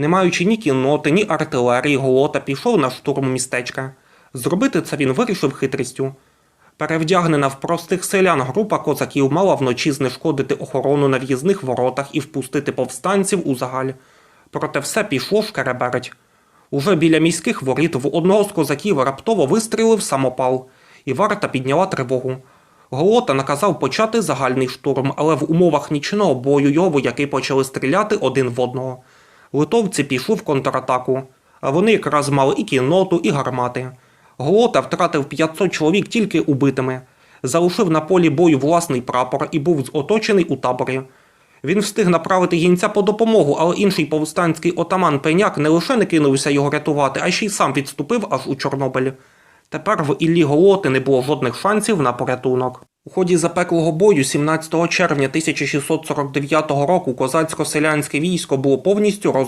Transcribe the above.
Не маючи ні кінноти, ні артилерії, Голота пішов на штурм містечка. Зробити це він вирішив хитрістю. Перевдягнена в простих селян група козаків мала вночі знешкодити охорону на в'їзних воротах і впустити повстанців у загаль. Проте все пішло шкереберть. Уже біля міських воріт в одного з козаків раптово вистрілив самопал, і варта підняла тривогу. Голота наказав почати загальний штурм, але в умовах нічного бою його вояки почали стріляти один в одного. Литовці пішли в контратаку, вони якраз мали і кінноту, і гармати. Голота втратив 500 чоловік тільки убитими, залишив на полі бою власний прапор і був оточений у таборі. Він встиг направити гінця по допомогу, але інший повстанський отаман Пеняк не лише не кинувся його рятувати, а ще й сам відступив аж у Чорнобиль. Тепер в Іллі Голоти не було жодних шансів на порятунок. У ході запеклого бою 17 червня 1649 року козацько-селянське військо було повністю роз